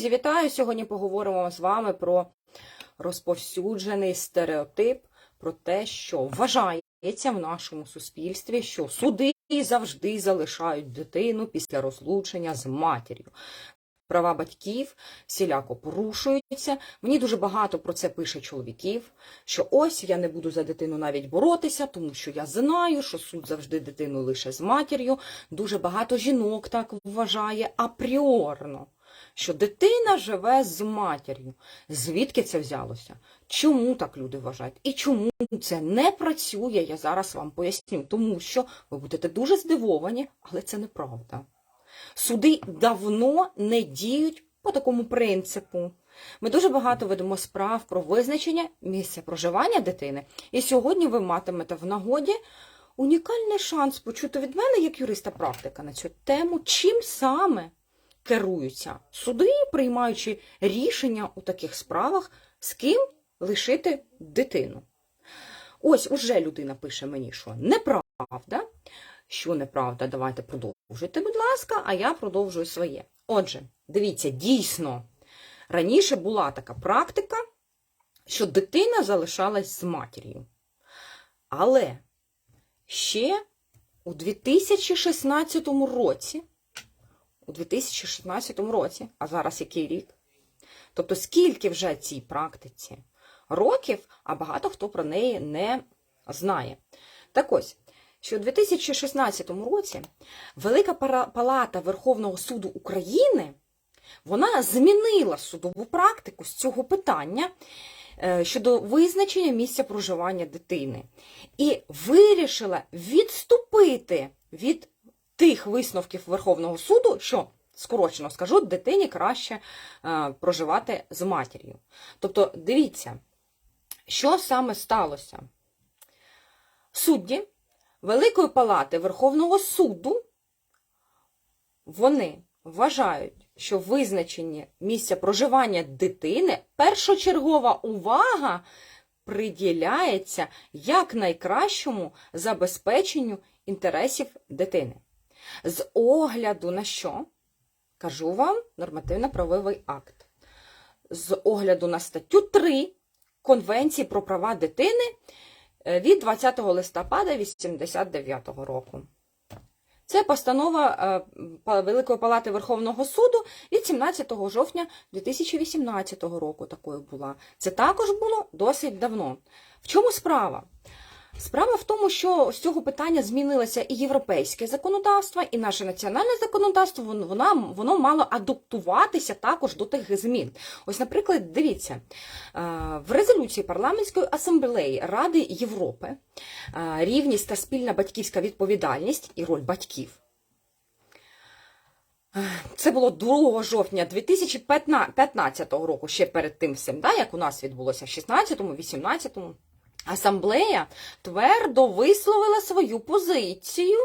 Друзі, вітаю! Сьогодні поговоримо з вами про розповсюджений стереотип про те, що вважається в нашому суспільстві, що суди завжди залишають дитину після розлучення з матір'ю. Права батьків всіляко порушуються. Мені дуже багато про це пише чоловіків, що ось я не буду за дитину навіть боротися, тому що я знаю, що суд завжди дитину лише з матір'ю. Дуже багато жінок так вважає апріорно, що дитина живе з матір'ю. Звідки це взялося? Чому так люди вважають? І чому це не працює, я зараз вам поясню. Тому що ви будете дуже здивовані, але це неправда. Суди давно не діють по такому принципу. Ми дуже багато ведемо справ про визначення місця проживання дитини, і сьогодні ви матимете в нагоді унікальний шанс почути від мене, як юриста практика, на цю тему, чим саме керуються суди, приймаючи рішення у таких справах, з ким лишити дитину. Ось уже людина пише мені, що неправда. Що неправда, давайте продовжуйте, будь ласка, а я продовжую своє. Отже, дивіться, дійсно, раніше була така практика, що дитина залишалась з матір'ю. Але ще у 2016 році, у 2016 році, а зараз який рік? Тобто, скільки вже цій практиці років, а багато хто про неї не знає. Так ось, що у 2016 році Велика Палата Верховного суду України вона змінила судову практику з цього питання е, щодо визначення місця проживання дитини і вирішила відступити від тих висновків Верховного суду, що скорочено скажу, дитині краще е, проживати з матір'ю. Тобто, дивіться, що саме сталося? Судді Великої палати Верховного суду вони вважають, що визначення місця проживання дитини першочергова увага приділяється як найкращому забезпеченню інтересів дитини. З огляду на що? Кажу вам нормативно-правовий акт. З огляду на статтю 3 Конвенції про права дитини від 20 листопада 89 року. Це постанова Великої Палати Верховного суду від 17 жовтня 2018 року такою була. Це також було досить давно. В чому справа? Справа в тому, що з цього питання змінилося і європейське законодавство, і наше національне законодавство, воно, воно мало адаптуватися також до тих змін. Ось, наприклад, дивіться, в резолюції парламентської асамблеї Ради Європи рівність та спільна батьківська відповідальність і роль батьків. Це було 2 жовтня 2015 року, ще перед тим всім, да, як у нас відбулося в 16-му, 18-му. Асамблея твердо висловила свою позицію,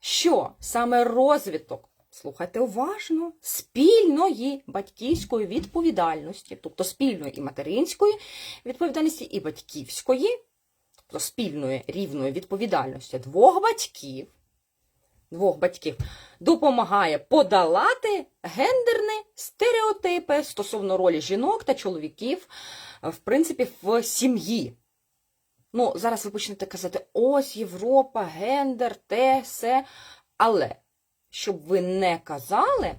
що саме розвиток, слухайте уважно, спільної батьківської відповідальності, тобто спільної і материнської відповідальності, і батьківської, тобто спільної рівної відповідальності двох батьків, двох батьків допомагає подолати гендерні стереотипи стосовно ролі жінок та чоловіків, в принципі, в сім'ї. Ну, зараз ви почнете казати, ось Європа, гендер, те, все. Але, щоб ви не казали,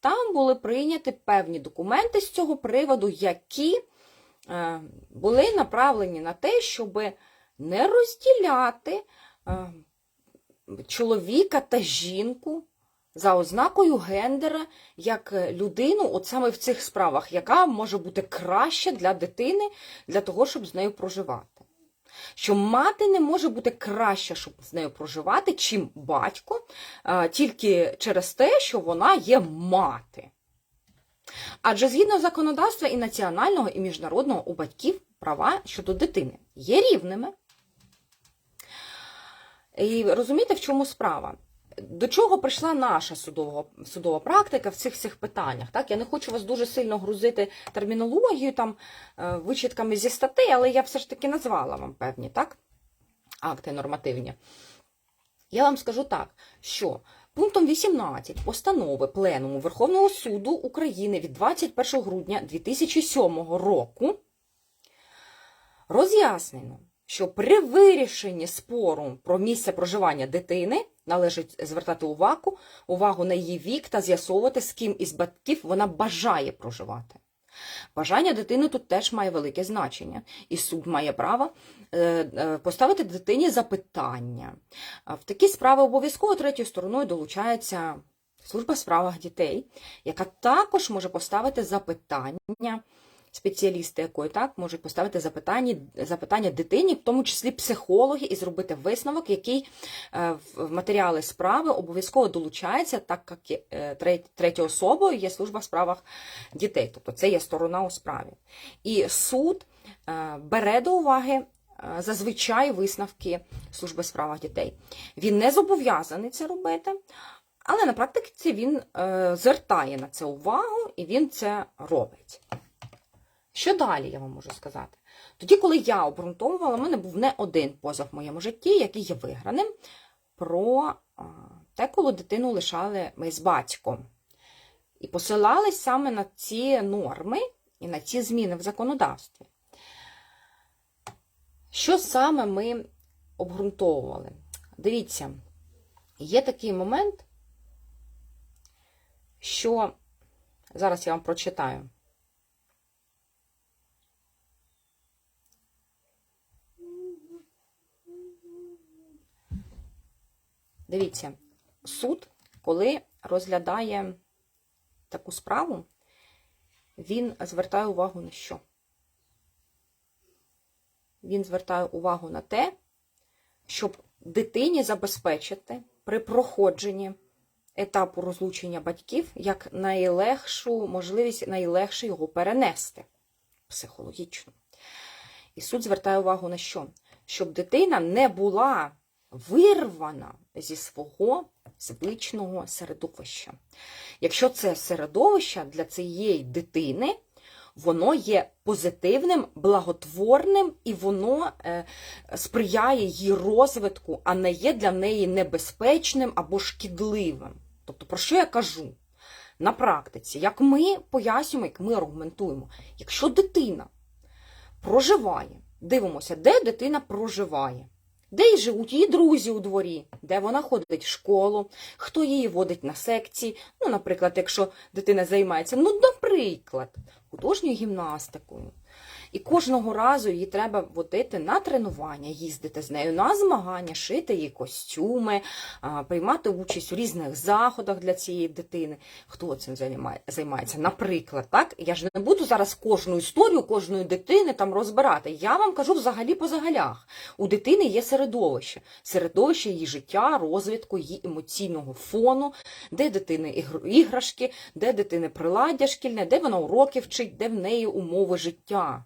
там були прийняті певні документи з цього приводу, які е, були направлені на те, щоб не розділяти е, чоловіка та жінку за ознакою гендера як людину, от саме в цих справах, яка може бути краща для дитини, для того, щоб з нею проживати що мати не може бути краще, щоб з нею проживати, чим батько, тільки через те, що вона є мати. Адже згідно законодавства і національного, і міжнародного у батьків права щодо дитини є рівними. І розумієте, в чому справа? До чого прийшла наша судова судова практика в цих цих питаннях? Так? Я не хочу вас дуже сильно грузити термінологію, там, е, вичітками зі статей, але я все ж таки назвала вам певні так? акти нормативні. Я вам скажу так, що Пунктом 18 постанови Пленуму Верховного суду України від 21 грудня 2007 року роз'яснено, що при вирішенні спору про місце проживання дитини належить звертати увагу, увагу на її вік та з'ясовувати, з ким із батьків вона бажає проживати. Бажання дитини тут теж має велике значення, і суд має право е, е, поставити дитині запитання. В такі справи обов'язково третьою стороною долучається служба справах дітей, яка також може поставити запитання. Спеціалісти якої так можуть поставити запитання, запитання дитині, в тому числі психологи, і зробити висновок, який е, в матеріали справи обов'язково долучається, так як е, третьою особою є служба в справах дітей, тобто це є сторона у справі. І суд е, бере до уваги зазвичай висновки служби в справах дітей. Він не зобов'язаний це робити, але на практиці він звертає на це увагу і він це робить. Що далі я вам можу сказати? Тоді, коли я обґрунтовувала, в мене був не один позов в моєму житті, який є виграним, про те, коли дитину лишали ми з батьком. І посилались саме на ці норми і на ці зміни в законодавстві. Що саме ми обґрунтовували? Дивіться, є такий момент, що зараз я вам прочитаю. Дивіться, суд, коли розглядає таку справу, він звертає увагу на що? Він звертає увагу на те, щоб дитині забезпечити при проходженні етапу розлучення батьків як найлегшу можливість найлегше його перенести психологічно. І суд звертає увагу на що? Щоб дитина не була вирвана зі свого звичного середовища. Якщо це середовище для цієї дитини, воно є позитивним, благотворним і воно е, сприяє її розвитку, а не є для неї небезпечним або шкідливим. Тобто, про що я кажу? На практиці, як ми пояснюємо, як ми аргументуємо, якщо дитина проживає, дивимося, де дитина проживає. Де й живуть її друзі у дворі, де вона ходить в школу, хто її водить на секції. Ну, наприклад, якщо дитина займається, ну, наприклад, художньою гімнастикою. І кожного разу її треба водити на тренування, їздити з нею на змагання, шити їй костюми, приймати участь у різних заходах для цієї дитини. Хто цим займає- займається? Наприклад, так? Я ж не буду зараз кожну історію кожної дитини там розбирати. Я вам кажу взагалі по загалях. У дитини є середовище, середовище її життя, розвитку, її емоційного фону, де дитини ігр- іграшки, де дитини приладдя шкільне, де вона уроки вчить, де в неї умови життя.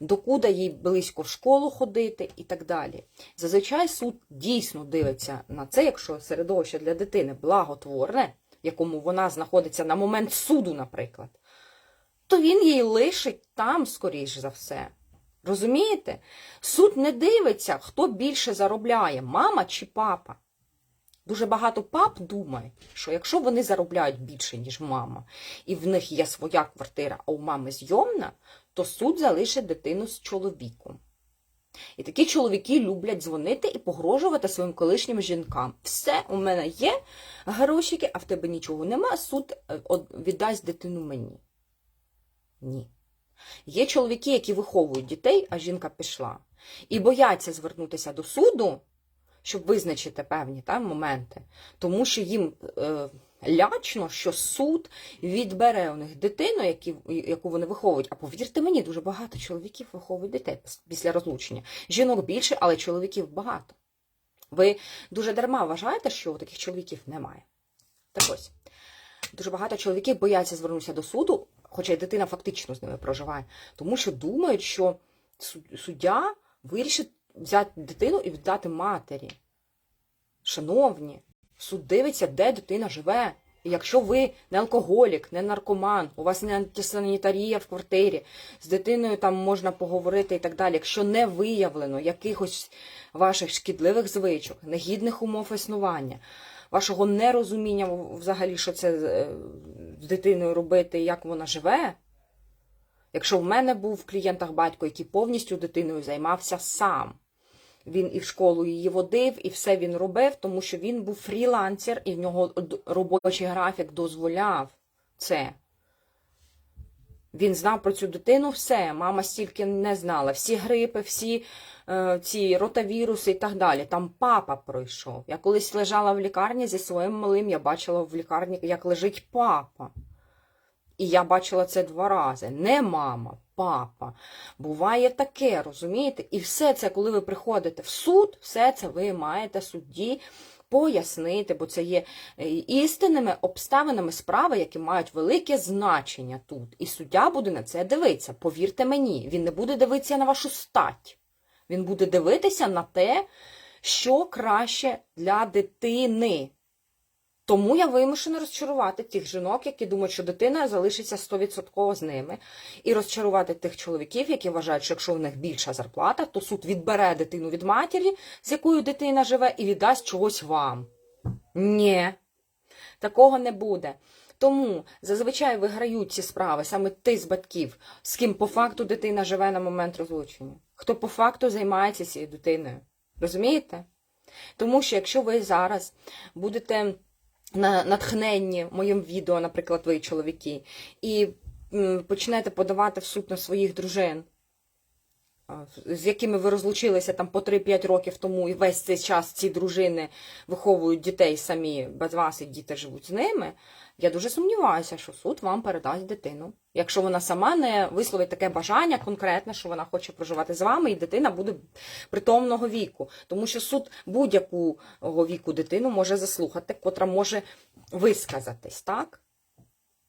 Докуди їй близько в школу ходити і так далі. Зазвичай суд дійсно дивиться на це, якщо середовище для дитини благотворне, в якому вона знаходиться на момент суду, наприклад, то він їй лишить там, скоріш за все. Розумієте? Суд не дивиться, хто більше заробляє, мама чи папа. Дуже багато пап думають, що якщо вони заробляють більше, ніж мама, і в них є своя квартира, а у мами зйомна, то суд залишить дитину з чоловіком. І такі чоловіки люблять дзвонити і погрожувати своїм колишнім жінкам. Все, у мене є грошики, а в тебе нічого нема, суд е, віддасть дитину мені. Ні. Є чоловіки, які виховують дітей, а жінка пішла. І бояться звернутися до суду, щоб визначити певні та, моменти, тому що їм е, лячно, що суд відбере у них дитину, які, яку вони виховують. А повірте мені, дуже багато чоловіків виховують дітей після розлучення. Жінок більше, але чоловіків багато. Ви дуже дарма вважаєте, що таких чоловіків немає. Так ось. Дуже багато чоловіків бояться звернутися до суду, хоча й дитина фактично з ними проживає, тому що думають, що суддя вирішить взяти дитину і віддати матері. Шановні, суд дивиться, де дитина живе. І якщо ви не алкоголік, не наркоман, у вас не антисанітарія в квартирі, з дитиною там можна поговорити і так далі. Якщо не виявлено якихось ваших шкідливих звичок, негідних умов існування, вашого нерозуміння взагалі, що це е, з дитиною робити, як вона живе. Якщо в мене був в клієнтах батько, який повністю дитиною займався сам. Він і в школу її водив, і все він робив, тому що він був фрілансер, і в нього робочий графік дозволяв це. Він знав про цю дитину все. Мама стільки не знала. Всі грипи, всі е, ці ротавіруси і так далі. Там папа пройшов. Я колись лежала в лікарні зі своїм малим, я бачила в лікарні, як лежить папа. І я бачила це два рази. Не мама, папа. Буває таке, розумієте? І все це, коли ви приходите в суд, все це ви маєте судді пояснити, бо це є е, істинними обставинами справи, які мають велике значення тут. І суддя буде на це дивитися. Повірте мені, він не буде дивитися на вашу стать. Він буде дивитися на те, що краще для дитини. Тому я вимушена розчарувати тих жінок, які думають, що дитина залишиться 100% з ними, і розчарувати тих чоловіків, які вважають, що якщо в них більша зарплата, то суд відбере дитину від матері, з якою дитина живе, і віддасть чогось вам. Ні, такого не буде. Тому зазвичай виграють ці справи саме ті з батьків, з ким по факту дитина живе на момент розлучення, хто по факту займається цією дитиною. Розумієте? Тому що якщо ви зараз будете натхненні моїм відео, наприклад, ви чоловіки, і починаєте подавати в суд на своїх дружин, з якими ви розлучилися там по 3-5 років тому, і весь цей час ці дружини виховують дітей самі без вас, і діти живуть з ними. Я дуже сумніваюся, що суд вам передасть дитину. Якщо вона сама не висловить таке бажання конкретне, що вона хоче проживати з вами, і дитина буде притомного віку. Тому що суд будь-якого віку дитину може заслухати, котра може висказатись, так?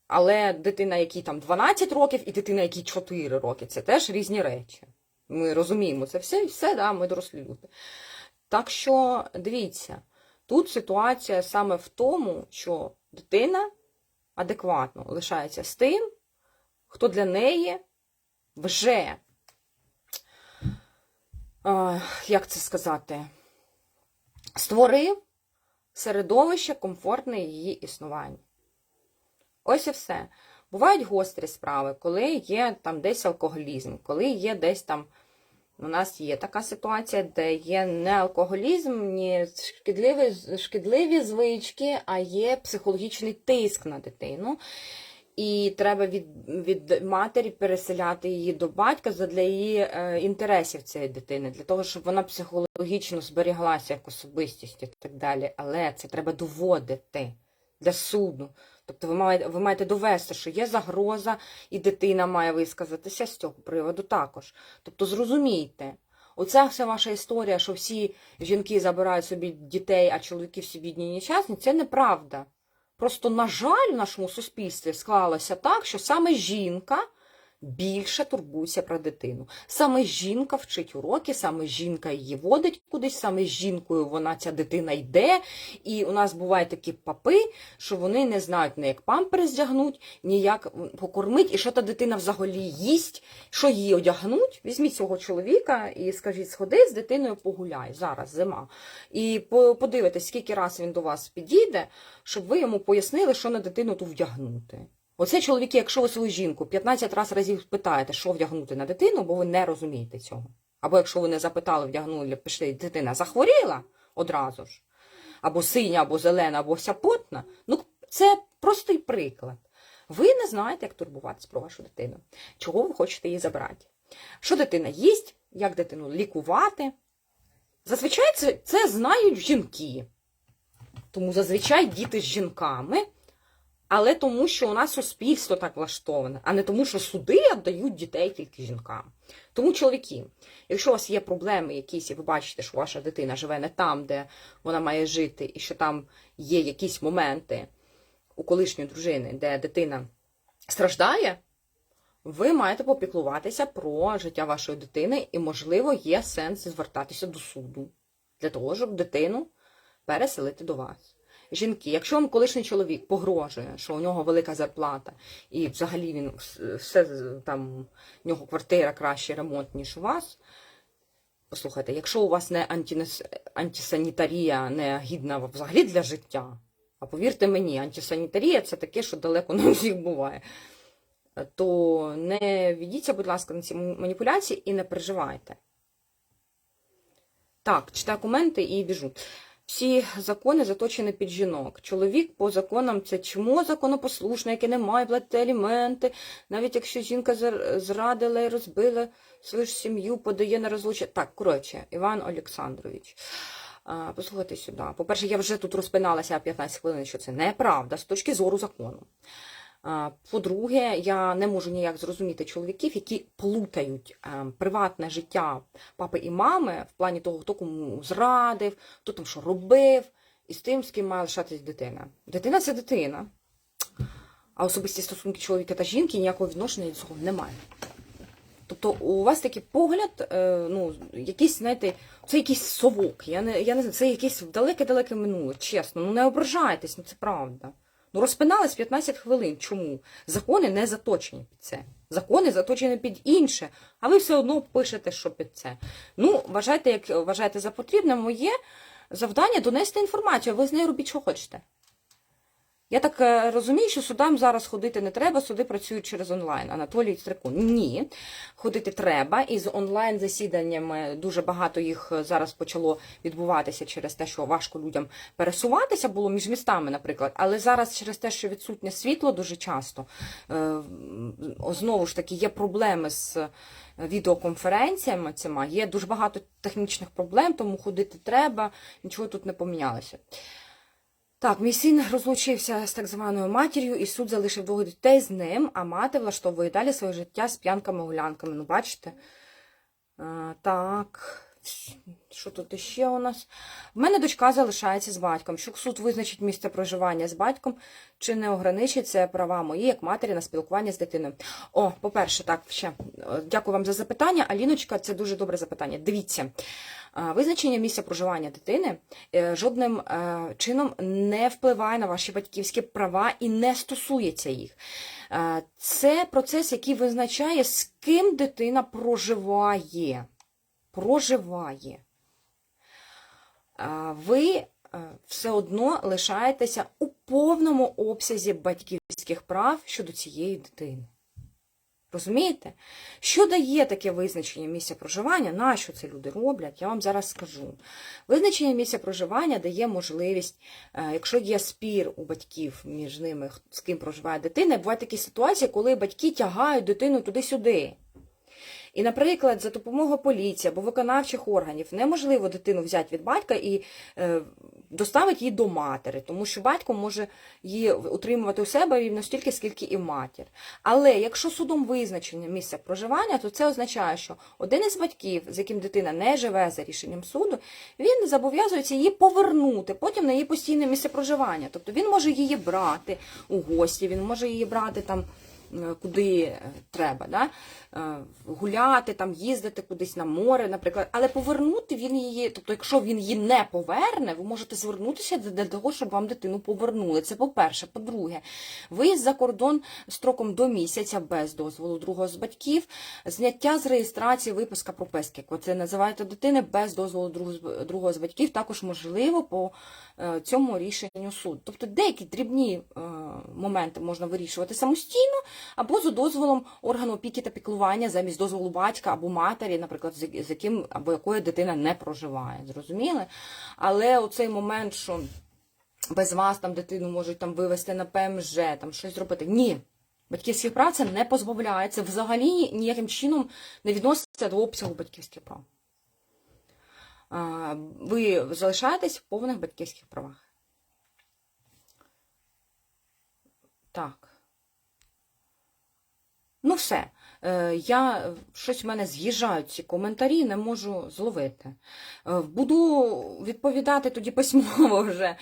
Але дитина, якій там 12 років, і дитина, якій 4 роки, це теж різні речі. Ми розуміємо це все, і все, да, ми дорослі люди. Так що дивіться, тут ситуація саме в тому, що дитина адекватно лишається з тим, хто для неї вже, е, як це сказати, створив середовище комфортне її існування. Ось і все. Бувають гострі справи, коли є там десь алкоголізм, коли є десь там. У нас є така ситуація, де є не алкоголізм, ні шкідливі, шкідливі звички, а є психологічний тиск на дитину. І треба від, від матері переселяти її до батька для її е, інтересів цієї дитини, для того, щоб вона психологічно зберіглася як особистість і так далі. Але це треба доводити для суду. Тобто ви маєте, ви маєте довести, що є загроза, і дитина має висказатися з цього приводу також. Тобто зрозумійте, оця вся ваша історія, що всі жінки забирають собі дітей, а чоловіки всі бідні і нещасні, це неправда. Просто, на жаль, в нашому суспільстві склалося так, що саме жінка більше турбується про дитину. Саме жінка вчить уроки, саме жінка її водить кудись, саме з жінкою вона ця дитина йде. І у нас бувають такі папи, що вони не знають ні як памперс вдягнуть, ні як покормить, і що та дитина взагалі їсть, що її одягнуть. Візьміть цього чоловіка і скажіть, сходи з дитиною погуляй. Зараз зима. І по- подивитесь, скільки раз він до вас підійде, щоб ви йому пояснили, що на дитину ту вдягнути. Оце чоловіки, якщо ви свою жінку 15 раз разів питаєте, що вдягнути на дитину, бо ви не розумієте цього. Або якщо ви не запитали, вдягнули, пішли, дитина захворіла одразу ж, або синя, або зелена, або вся потна, ну це простий приклад. Ви не знаєте, як турбуватися про вашу дитину, чого ви хочете її забрати. Що дитина їсть, як дитину лікувати. Зазвичай це, це знають жінки. Тому зазвичай діти з жінками але тому, що у нас суспільство так влаштоване, а не тому, що суди віддають дітей тільки жінкам. Тому, чоловіки, якщо у вас є проблеми якісь, і ви бачите, що ваша дитина живе не там, де вона має жити, і що там є якісь моменти у колишньої дружини, де дитина страждає, ви маєте попіклуватися про життя вашої дитини, і, можливо, є сенс звертатися до суду для того, щоб дитину переселити до вас. Жінки, якщо вам колишній чоловік погрожує, що у нього велика зарплата, і взагалі він вс- все там в нього квартира кращий ремонт, ніж у вас, Послухайте, якщо у вас не антинес... антисанітарія не гідна взагалі для життя, а повірте мені, антисанітарія це таке, що далеко не у всіх буває, то не ведіться, будь ласка, на ці маніпуляції і не переживайте. Так, читаю коменти і біжу. Всі закони заточені під жінок. Чоловік по законам це чому законопослушне, яке не має платити аліменти, навіть якщо жінка зрадила і розбила свою ж сім'ю, подає на розлучення. Так, коротше, Іван Олександрович. Послухайте сюди. По-перше, я вже тут розпиналася 15 хвилин, що це неправда з точки зору закону. А, По-друге, я не можу ніяк зрозуміти чоловіків, які плутають е, приватне життя папи і мами в плані того, хто кому зрадив, хто там що робив, і з тим, з ким має лишатись дитина. Дитина це дитина. А особисті стосунки чоловіка та жінки ніякого відношення до цього немає. Тобто у вас такий погляд, е, ну, якийсь, знаєте, це якийсь совок. Я не, я не знаю, це якесь далеке-далеке минуле, чесно. Ну не ображайтесь, ну це правда. Ну розпинались 15 хвилин. Чому? Закони не заточені під це. Закони заточені під інше, а ви все одно пишете, що під це. Ну, вважайте, як вважаєте за потрібне, моє завдання донести інформацію, ви з нею робіть, що хочете. Я так е, розумію, що судам зараз ходити не треба, суди працюють через онлайн. Анатолій Стрикун. Ні, ходити треба. І з онлайн засіданнями дуже багато їх зараз почало відбуватися через те, що важко людям пересуватися було між містами, наприклад. Але зараз через те, що відсутнє світло дуже часто, е, знову ж таки, є проблеми з відеоконференціями цими, є дуже багато технічних проблем, тому ходити треба, нічого тут не помінялося. Так, мій син розлучився з так званою матір'ю, і суд залишив двох дітей з ним, а мати влаштовує далі своє життя з п'янками-гулянками. Ну, бачите? А, так, що тут іще у нас? В мене дочка залишається з батьком. Що суд визначить місце проживання з батьком, чи не ограничить це права мої, як матері, на спілкування з дитиною? О, по-перше, так, ще. е, Дякую вам за запитання. Аліночка, це дуже добре запитання. Дивіться. Визначення місця проживання дитини е, жодним е, чином не впливає на ваші батьківські права і не стосується їх. Е, Це процес, який визначає, з ким дитина проживає. Проживає. Ви е, все одно лишаєтеся у повному обсязі батьківських прав щодо цієї дитини. Розумієте? Що дає таке визначення місця проживання? Нащо це люди роблять? Я вам зараз скажу. Визначення місця проживання дає можливість, е, якщо є спір у батьків між ними, з ким проживає дитина, бувають такі ситуації, коли батьки тягають дитину туди-сюди. І, наприклад, за допомогою поліції або виконавчих органів неможливо дитину взяти від батька і е, доставити її до матері, тому що батько може її утримувати у себе рівно стільки, скільки і матір. Але якщо судом визначення місця проживання, то це означає, що один із батьків, з яким дитина не живе за рішенням суду, він зобов'язується її повернути потім на її постійне місце проживання. Тобто він може її брати у гості, він може її брати там куди е, треба, да? Е, гуляти, там, їздити кудись на море, наприклад. Але повернути він її, тобто, якщо він її не поверне, ви можете звернутися для того, щоб вам дитину повернули. Це по-перше. По-друге, виїзд за кордон строком до місяця без дозволу другого з батьків, зняття з реєстрації виписка прописки, як ви це називаєте дитини без дозволу другого з- батьків, також можливо по е, цьому рішенню суду. Тобто деякі дрібні е, моменти можна вирішувати самостійно або за дозволом органу опіки та піклування замість дозволу батька або матері, наприклад, з яким або якою дитина не проживає. Зрозуміли? Але оцей момент, що без вас там дитину можуть там вивести на ПМЖ, там щось зробити. Ні. Батьківських прав це не позбавляється. Взагалі ніяким чином не відноситься до обсягу батьківських прав. Ви залишаєтесь в повних батьківських правах. Так. Ну, все. Е, Я щось в мене з'їжджають ці коментарі, не можу зловити. Е, Буду відповідати тоді письмово вже.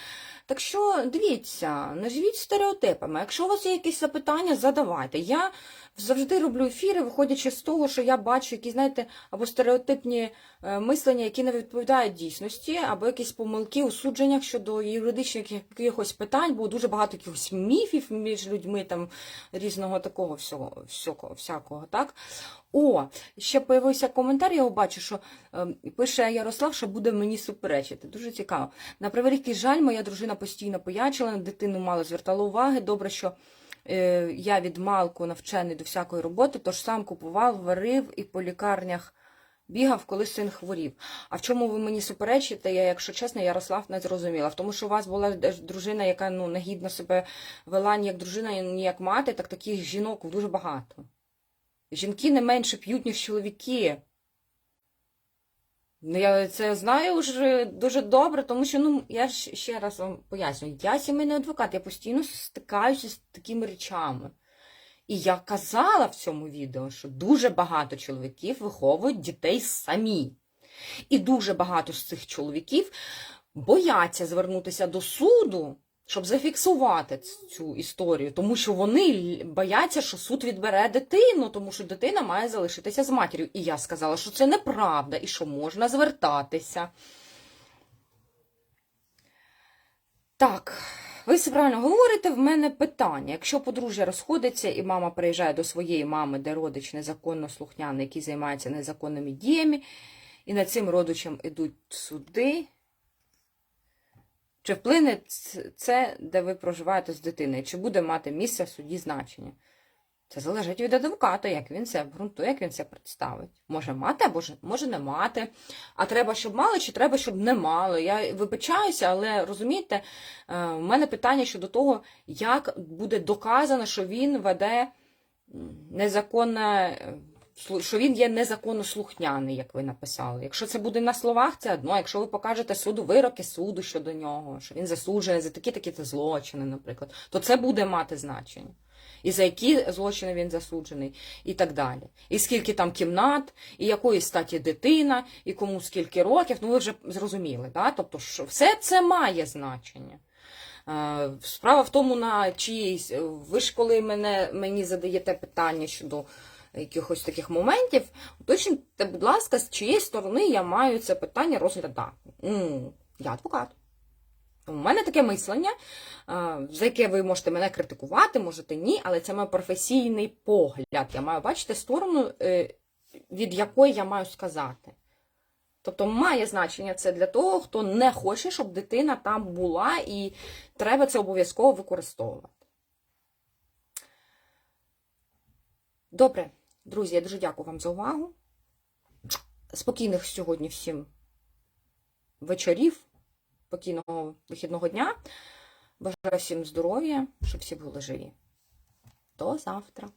Так що дивіться, не живіть стереотипами. Якщо у вас є якісь запитання, задавайте. Я завжди роблю ефіри, виходячи з того, що я бачу якісь, знаєте, або стереотипні мислення, які не відповідають дійсності, або якісь помилки у судженнях щодо юридичних якихось питань, бо дуже багато якихось міфів між людьми, там різного такого всього, всякого, всякого, так? О, ще появився коментар, я бачу, що е, пише Ярослав, що буде мені суперечити. Дуже цікаво. На превеликий жаль, моя дружина постійно поячила, на дитину мало звертала уваги. Добре, що е, я від малку навчений до всякої роботи, тож сам купував, варив і по лікарнях бігав, коли син хворів. А в чому ви мені суперечите? Я, якщо чесно, Ярослав не зрозуміла. В тому, що у вас була дружина, яка ну, негідно себе вела ні як дружина, ні як мати, так таких жінок дуже багато. Жінки не менше п'ють, ніж чоловіки. Ну, я це знаю вже дуже добре, тому що, ну, я ж ще раз вам пояснюю, я сімейний адвокат, я постійно стикаюся з такими речами. І я казала в цьому відео, що дуже багато чоловіків виховують дітей самі. І дуже багато з цих чоловіків бояться звернутися до суду, щоб зафіксувати цю історію, тому що вони бояться, що суд відбере дитину, тому що дитина має залишитися з матір'ю. І я сказала, що це неправда і що можна звертатися. Так, ви все правильно говорите, в мене питання. Якщо подружжя розходиться і мама приїжджає до своєї мами, де родич незаконно слухняний, який займається незаконними діями, і над цим родичем ідуть суди, чи вплине це, де ви проживаєте з дитиною? Чи буде мати місце в суді значення? Це залежить від адвоката, як він це обґрунтує, як він це представить. Може мати, або може не мати. А треба, щоб мали, чи треба, щоб не мали. Я вибачаюся, але розумієте, е, у мене питання щодо того, як буде доказано, що він веде незаконне що він є незаконно слухняний, як ви написали. Якщо це буде на словах, це одно. Якщо ви покажете суду вироки суду щодо нього, що він засуджений за такі-такі злочини, наприклад, то це буде мати значення. І за які злочини він засуджений, і так далі. І скільки там кімнат, і якої статі дитина, і кому скільки років, ну ви вже зрозуміли. Да? Тобто, що все це має значення. Е, справа в тому, на чиїсь, ви ж коли мене, мені задаєте питання щодо якихось таких моментів, уточніть, будь ласка, з чиєї сторони я маю це питання розглядати. Ну, я адвокат. У мене таке мислення, за яке ви можете мене критикувати, можете ні, але це мій професійний погляд. Я маю бачити сторону, е, від якої я маю сказати. Тобто має значення це для того, хто не хоче, щоб дитина там була, і треба це обов'язково використовувати. Добре. Друзі, я дуже дякую вам за увагу. Спокійних сьогодні всім вечорів, спокійного вихідного дня. Бажаю всім здоров'я, щоб всі були живі. До завтра.